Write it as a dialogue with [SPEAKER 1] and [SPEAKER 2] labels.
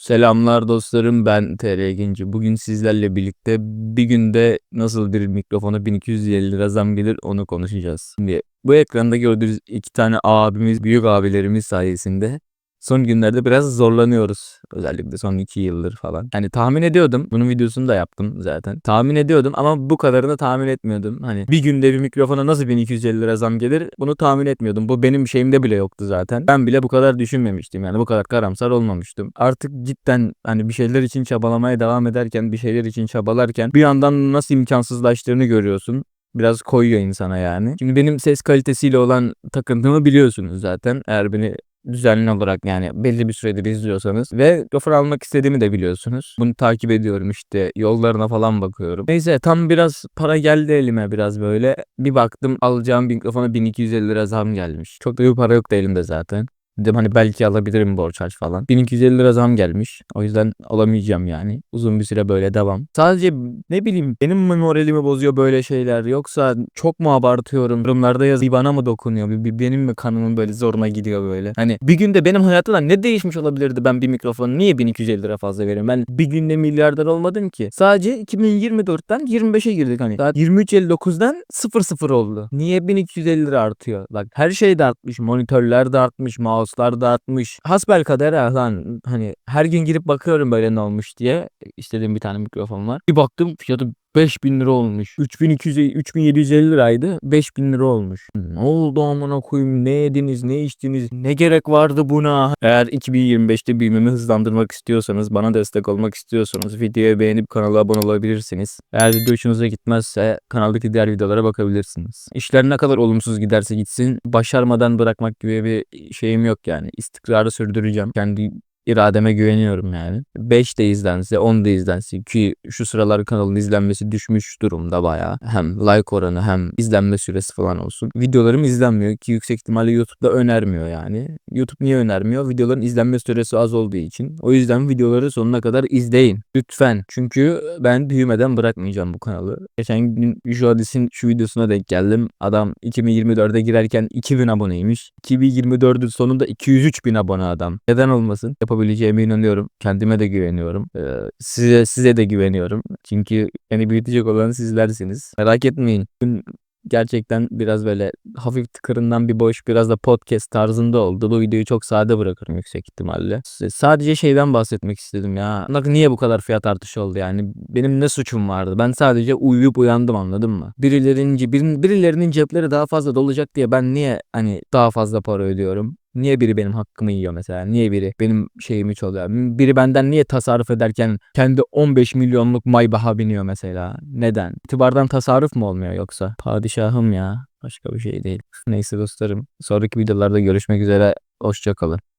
[SPEAKER 1] Selamlar dostlarım ben TR Genci. Bugün sizlerle birlikte bir günde nasıl bir mikrofona 1250 lira zam gelir onu konuşacağız. Şimdi bu ekranda gördüğünüz iki tane abimiz, büyük abilerimiz sayesinde son günlerde biraz zorlanıyoruz. Özellikle son iki yıldır falan. Hani tahmin ediyordum. Bunun videosunu da yaptım zaten. Tahmin ediyordum ama bu kadarını tahmin etmiyordum. Hani bir günde bir mikrofona nasıl 1250 lira zam gelir bunu tahmin etmiyordum. Bu benim şeyimde bile yoktu zaten. Ben bile bu kadar düşünmemiştim. Yani bu kadar karamsar olmamıştım. Artık cidden hani bir şeyler için çabalamaya devam ederken, bir şeyler için çabalarken bir yandan nasıl imkansızlaştığını görüyorsun biraz koyuyor insana yani. Şimdi benim ses kalitesiyle olan takıntımı biliyorsunuz zaten. Eğer beni düzenli olarak yani belli bir süredir izliyorsanız ve mikrofon almak istediğimi de biliyorsunuz. Bunu takip ediyorum işte yollarına falan bakıyorum. Neyse tam biraz para geldi elime biraz böyle. Bir baktım alacağım mikrofona 1250 lira zam gelmiş. Çok da bir para yok da elimde zaten. Dedim hani belki alabilirim borç harç falan. 1250 lira zam gelmiş. O yüzden alamayacağım yani. Uzun bir süre böyle devam. Sadece ne bileyim benim mi moralimi bozuyor böyle şeyler yoksa çok mu abartıyorum? Yorumlarda yaz bir bana mı dokunuyor? Bir, bir benim mi kanımın böyle zoruna gidiyor böyle? Hani bir günde benim hayatımda ne değişmiş olabilirdi ben bir mikrofonu niye 1250 lira fazla veriyorum? Ben bir günde milyarder olmadım ki. Sadece 2024'ten 25'e girdik hani. Saat 23.59'dan 00 oldu. Niye 1250 lira artıyor? Bak her şey de artmış. Monitörler de artmış. Mouse'lar da artmış. Hasbelkader ha lan hani her gün girip bakıyorum böyle ne olmuş diye. İstediğim bir tane mikrofon var. Bir baktım fiyatı 5000 lira olmuş. 3200 3750 liraydı. 5000 lira olmuş. Ne oldu amına koyayım? Ne yediniz? Ne içtiniz? Ne gerek vardı buna? Eğer 2025'te büyümemi hızlandırmak istiyorsanız, bana destek olmak istiyorsanız videoyu beğenip kanala abone olabilirsiniz. Eğer video hoşunuza gitmezse kanaldaki diğer videolara bakabilirsiniz. İşler ne kadar olumsuz giderse gitsin başarmadan bırakmak gibi bir şeyim yok yani. İstikrarı sürdüreceğim. Kendi irademe güveniyorum yani. 5 de izlense 10 da izlense ki şu sıralar kanalın izlenmesi düşmüş durumda baya. Hem like oranı hem izlenme süresi falan olsun. Videolarım izlenmiyor ki yüksek ihtimalle YouTube'da önermiyor yani. YouTube niye önermiyor? Videoların izlenme süresi az olduğu için. O yüzden videoları sonuna kadar izleyin. Lütfen. Çünkü ben büyümeden bırakmayacağım bu kanalı. Geçen gün şu hadisin şu videosuna denk geldim. Adam 2024'e girerken 2000 aboneymiş. 2024'ün sonunda 203 bin abone adam. Neden olmasın? Yapabileceğime inanıyorum. Kendime de güveniyorum. Ee, size size de güveniyorum. Çünkü beni büyütecek olan sizlersiniz. Merak etmeyin. Bugün gerçekten biraz böyle hafif tıkırından bir boş biraz da podcast tarzında oldu. Bu videoyu çok sade bırakırım yüksek ihtimalle. Sadece şeyden bahsetmek istedim ya. Bak niye bu kadar fiyat artışı oldu yani? Benim ne suçum vardı? Ben sadece uyuyup uyandım anladın mı? Birilerinin, bir- birilerinin cepleri daha fazla dolacak diye ben niye hani daha fazla para ödüyorum? Niye biri benim hakkımı yiyor mesela? Niye biri benim şeyimi çalıyor? Biri benden niye tasarruf ederken kendi 15 milyonluk Maybach'a biniyor mesela? Neden? İtibardan tasarruf mu olmuyor yoksa? Padişahım ya. Başka bir şey değil. Neyse dostlarım. Sonraki videolarda görüşmek üzere. Hoşçakalın.